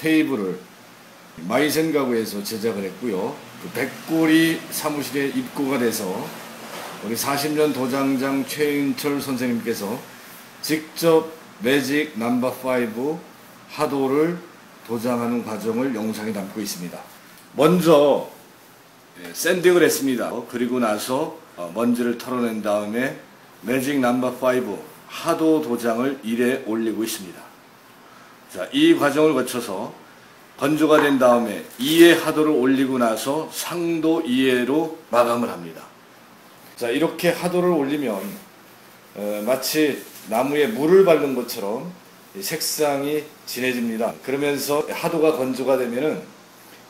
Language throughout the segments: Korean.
테이블을 마이센 가구에서 제작을 했고요. 그 백골이 사무실에 입고가 돼서 우리 40년 도장장 최인철 선생님께서 직접 매직 넘버 5 하도를 도장하는 과정을 영상에 담고 있습니다. 먼저 예, 샌딩을 했습니다. 어, 그리고 나서 어, 먼지를 털어낸 다음에 매직 넘버 5 하도 도장을 일에 올리고 있습니다. 자, 이 과정을 거쳐서 건조가 된 다음에 2의 하도를 올리고 나서 상도 2회로 마감을 합니다. 자, 이렇게 하도를 올리면 어, 마치 나무에 물을 바른 것처럼 이 색상이 진해집니다. 그러면서 하도가 건조가 되면은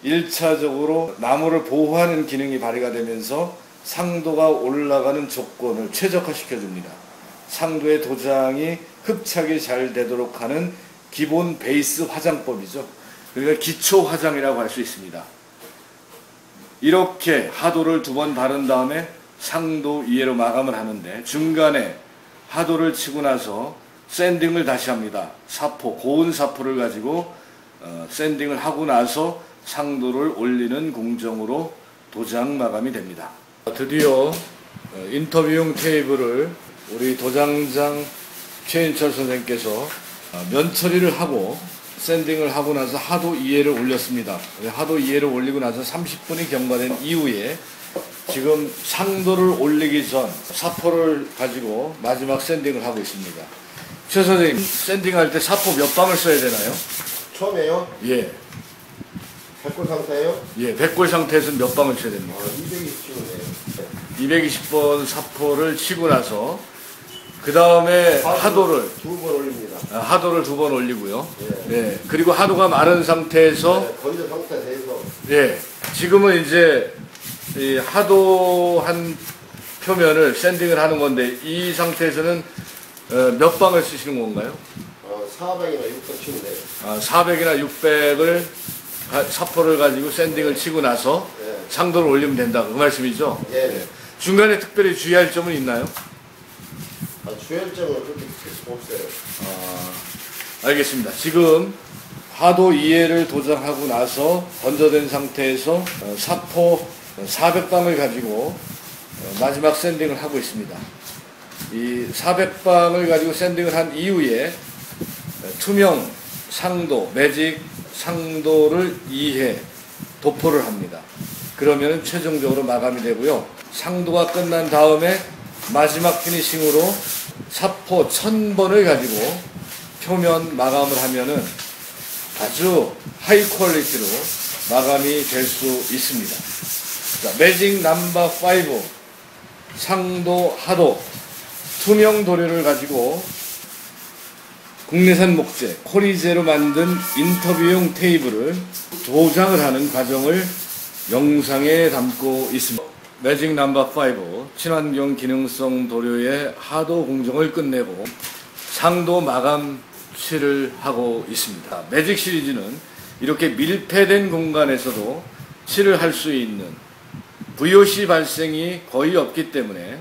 1차적으로 나무를 보호하는 기능이 발휘가 되면서 상도가 올라가는 조건을 최적화시켜 줍니다. 상도의 도장이 흡착이 잘 되도록 하는 기본 베이스 화장법이죠. 그러니까 기초 화장이라고 할 수 있습니다. 이렇게 하도를 두 번 바른 다음에 상도 이해로 마감을 하는데 중간에 하도를 치고 나서 샌딩을 다시 합니다. 사포, 고운 사포를 가지고 어, 샌딩을 하고 나서 상도를 올리는 공정으로 도장 마감이 됩니다. 드디어 어, 인터뷰용 테이블을 우리 도장장 최인철 선생님께서 어, 면 처리를 하고 샌딩을 하고 나서 하도 2회를 올렸습니다. 하도 2회를 올리고 나서 30분이 경과된 이후에 지금 상도를 올리기 전 사포를 가지고 마지막 샌딩을 하고 있습니다. 최 선생님, 샌딩할 때 사포 몇 방을 써야 되나요? 처음에요? 예, 백골 상태예요? 예, 백골 상태에서 몇 방을 쳐야 어, 됩니까? 220kg네요. 220번 사포를 치고 나서 그 다음에 하도를 두 번 올립니다. 아, 하도를 두 번 올리고요. 예. 네, 그리고 하도가 마른 상태에서 네, 건조 상태에서 예, 지금은 이제 이 하도 한 표면을 샌딩을 하는 건데 이 상태에서는 어, 몇 방을 쓰시는 건가요? 어, 400이나 600 치면 돼요. 아, 400이나 600을 사포를 가지고 샌딩을 치고 나서 예. 상도를 올리면 된다 그 말씀이죠? 예. 중간에 특별히 주의할 점은 있나요? 아, 주열점은 그렇게 없어요. 아, 알겠습니다. 지금 하도 2회를 도장하고 나서 건조된 상태에서 어, 사포 400방을 가지고 어, 마지막 샌딩을 하고 있습니다. 이 400방을 가지고 샌딩을 한 이후에 어, 투명 상도, 매직 상도를 2회 도포를 합니다. 그러면 최종적으로 마감이 되고요. 상도가 끝난 다음에 마지막 피니싱으로 사포 1000번을 가지고 표면 마감을 하면은 아주 하이 퀄리티로 마감이 될 수 있습니다. 자, 매직 넘버 5 상도 하도 투명 도료를 가지고 국내산 목재 코리제로 만든 인터뷰용 테이블을 도장을 하는 과정을 영상에 담고 있습니다. 매직 넘버 5 친환경 기능성 도료의 하도 공정을 끝내고 상도 마감 칠을 하고 있습니다. 매직 시리즈는 이렇게 밀폐된 공간에서도 칠을 할 수 있는 VOC 발생이 거의 없기 때문에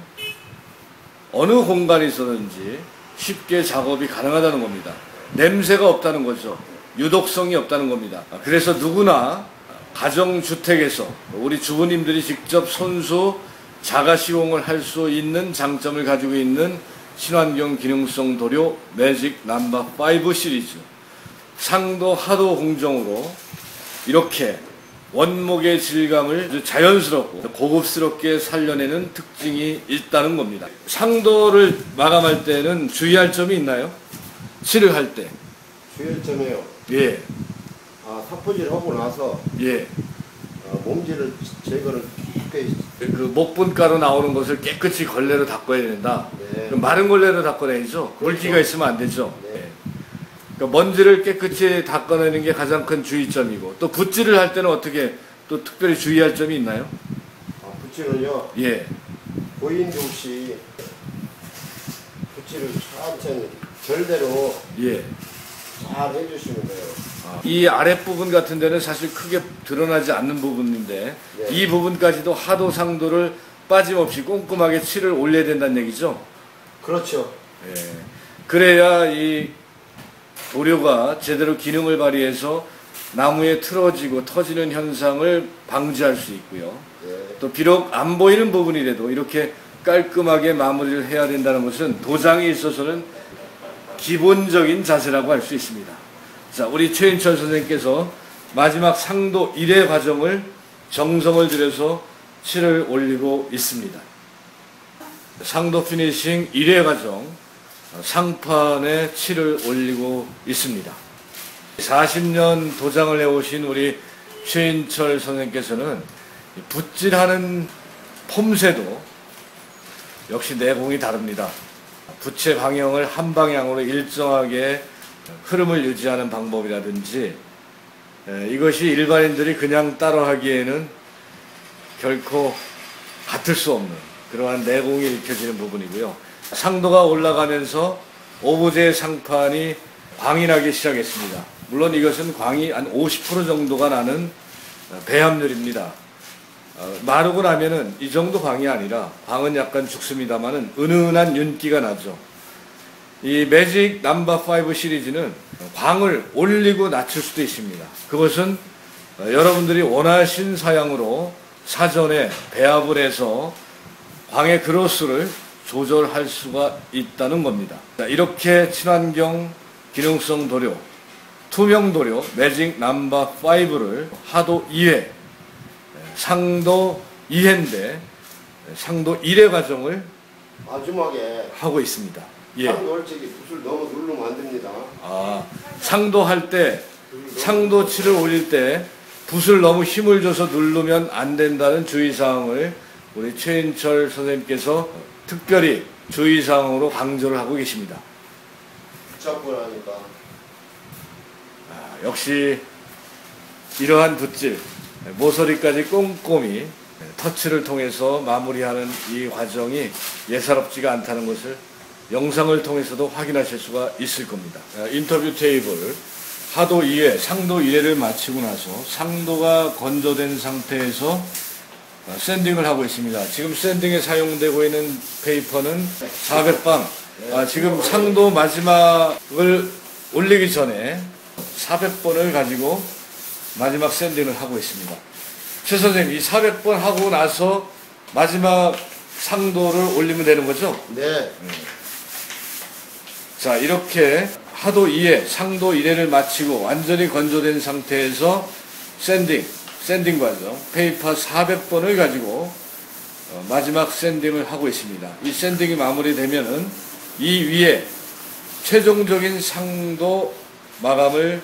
어느 공간에서든지 쉽게 작업이 가능하다는 겁니다. 냄새가 없다는 거죠. 유독성이 없다는 겁니다. 그래서 누구나 가정주택에서 우리 주부님들이 직접 손수 자가 시공을 할 수 있는 장점을 가지고 있는 친환경 기능성 도료 매직 넘버 5 시리즈 상도 하도 공정으로 이렇게 원목의 질감을 자연스럽고 고급스럽게 살려내는 특징이 있다는 겁니다. 상도를 마감할 때는 주의할 점이 있나요? 칠을 할 때. 주열점이요. 예, 아, 사포질 하고 나서 예. 어, 몸질을 제거를 깊게 그 목분가로 나오는 것을 깨끗이 걸레로 닦아야 된다. 네. 그럼 마른 걸레로 닦아내야죠. 물기가 있으면 안 되죠. 네. 예. 그러니까 먼지를 깨끗이 닦아내는 게 가장 큰 주의점이고 또 붓질을 할 때는 어떻게 또 특별히 주의할 점이 있나요? 아, 붙이는요. 예, 보인도 없이 붙이를 천천히 절대로 예. 잘 해주시면 돼요. 아, 이 아랫부분 같은 데는 사실 크게 드러나지 않는 부분인데 네. 이 부분까지도 하도 상도를 빠짐없이 꼼꼼하게 칠을 올려야 된다는 얘기죠. 그렇죠. 예. 그래야 이 도료가 제대로 기능을 발휘해서 나무에 틀어지고 터지는 현상을 방지할 수 있고요. 네. 또 비록 안 보이는 부분이라도 이렇게 깔끔하게 마무리를 해야 된다는 것은 도장에 있어서는 기본적인 자세라고 할 수 있습니다. 자, 우리 최인철 선생님께서 마지막 상도 1회 과정을 정성을 들여서 칠을 올리고 있습니다. 상도 피니싱 1회 과정 상판에 칠을 올리고 있습니다. 40년 도장을 해오신 우리 최인철 선생님께서는 이 붓질하는 폼새도 역시 내공이 다릅니다. 부채 방향을 한 방향으로 일정하게 흐름을 유지하는 방법이라든지 에, 이것이 일반인들이 그냥 따라하기에는 결코 같을 수 없는 그러한 내공이 익혀지는 부분이고요. 상도가 올라가면서 오브제 상판이 광이 나기 시작했습니다. 물론 이것은 광이 한 50% 정도가 나는 어, 배합률입니다. 어, 마르고 나면은 이 정도 광이 아니라 광은 약간 죽습니다만은 은은한 윤기가 나죠. 이 매직 넘버 5 시리즈는 광을 올리고 낮출 수도 있습니다. 그것은 어, 여러분들이 원하신 사양으로 사전에 배합을 해서 광의 그로스를 조절할 수가 있다는 겁니다. 자, 이렇게 친환경 기능성 도료, 투명 도료 매직 넘버 5를 하도 2회, 상도 2회인데 상도 1회 과정을 마지막에 하고 있습니다. 예. 상돌치기 붓을 너무 누르면 안 됩니다. 아, 상도할 때 상도치를 올릴 때 붓을 너무 힘을 줘서 누르면 안 된다는 주의사항을 우리 최인철 선생님께서 특별히 주의사항으로 강조를 하고 계십니다. 붙잡고 나니까 아, 역시 이러한 붓질, 모서리까지 꼼꼼히 터치를 통해서 마무리하는 이 과정이 예사롭지가 않다는 것을 영상을 통해서도 확인하실 수가 있을 겁니다. 아, 인터뷰 테이블 하도 2회, 상도 1회를 마치고 나서 상도가 건조된 상태에서 아, 샌딩을 하고 있습니다. 지금 샌딩에 사용되고 있는 페이퍼는 400방. 아, 지금 상도 마지막을 올리기 전에 400번을 가지고 마지막 샌딩을 하고 있습니다. 최 선생님, 이 400번 하고 나서 마지막 상도를 올리면 되는 거죠? 네. 자, 이렇게 하도 2회, 상도 1회를 마치고 완전히 건조된 상태에서 샌딩, 샌딩 과정, 페이퍼 400번을 가지고 어, 마지막 샌딩을 하고 있습니다. 이 샌딩이 마무리되면은 이 위에 최종적인 상도 마감을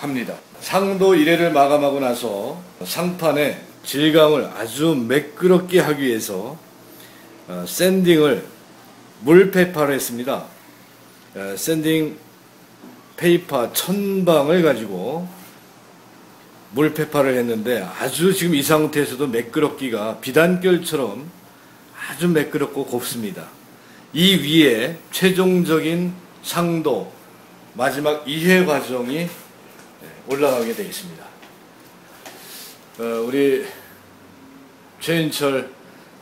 합니다. 상도 1회를 마감하고 나서 상판의 질감을 아주 매끄럽게 하기 위해서 어, 샌딩을 물페파를 했습니다. 어, 샌딩 페이퍼 천방을 가지고 물페파를 했는데 아주 지금 이 상태에서도 매끄럽기가 비단결처럼 아주 매끄럽고 곱습니다. 이 위에 최종적인 상도 마지막 2회 과정이 올라가게 되어 있습니다. 어, 우리 최인철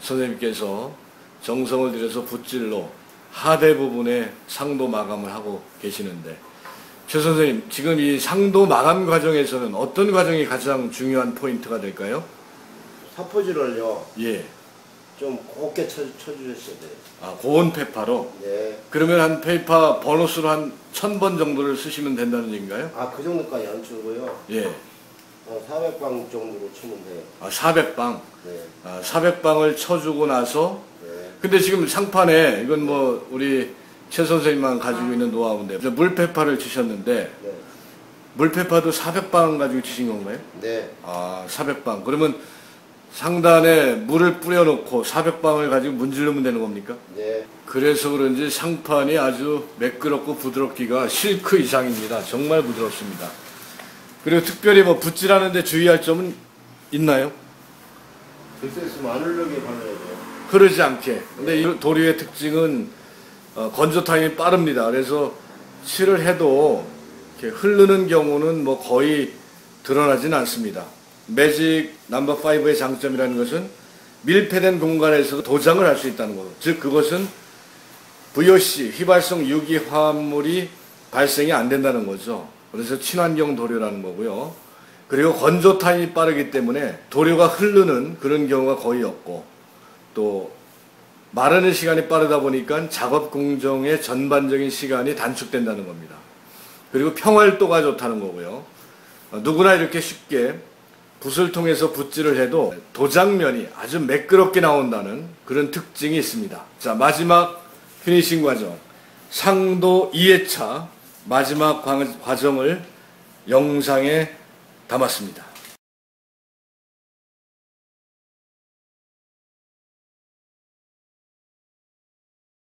선생님께서 정성을 들여서 붓질로 하대 부분에 상도 마감을 하고 계시는데 최 선생님 지금 이 상도 마감 과정에서는 어떤 과정이 가장 중요한 포인트가 될까요? 사포질을요 예, 좀 곱게 쳐, 쳐주셨어야 돼요. 아 고온 페파로 네. 그러면 한 페이퍼 번호수로 한 천 번 정도를 쓰시면 된다는 얘기인가요? 아 그 정도까지 안 치고요. 예, 한 400방 정도로 치면 돼요. 아 400방, 네. 아 400방을 쳐주고 나서 네. 근데 지금 상판에 이건 뭐 우리 최 선생님만 가지고 있는 노하우인데 물페파를 치셨는데 네. 물페파도 400방 가지고 치신 건가요? 네. 아 400방 그러면 상단에 물을 뿌려놓고 400방을 가지고 문지르면 되는 겁니까? 네. 그래서 그런지 상판이 아주 매끄럽고 부드럽기가 실크 이상입니다. 정말 부드럽습니다. 그리고 특별히 뭐 붓질하는데 주의할 점은 있나요? 글쎄 발라야 돼요. 흐르지 않게. 근데 이 도리의 특징은 어, 건조 타임이 빠릅니다. 그래서 칠을 해도 흐르는 경우는 뭐 거의 드러나진 않습니다. 매직 넘버 5의 장점이라는 것은 밀폐된 공간에서도 도장을 할 수 있다는 거죠. 즉 그것은 VOC 휘발성 유기 화합물이 발생이 안 된다는 거죠. 그래서 친환경 도료라는 거고요. 그리고 건조 타임이 빠르기 때문에 도료가 흐르는 그런 경우가 거의 없고 또 마르는 시간이 빠르다 보니까 작업 공정의 전반적인 시간이 단축된다는 겁니다. 그리고 평활도가 좋다는 거고요. 어, 누구나 이렇게 쉽게 붓을 통해서 붓질을 해도 도장면이 아주 매끄럽게 나온다는 그런 특징이 있습니다. 자, 마지막 피니싱 과정. 상도 2회차 마지막 과- 과정을 영상에 담았습니다.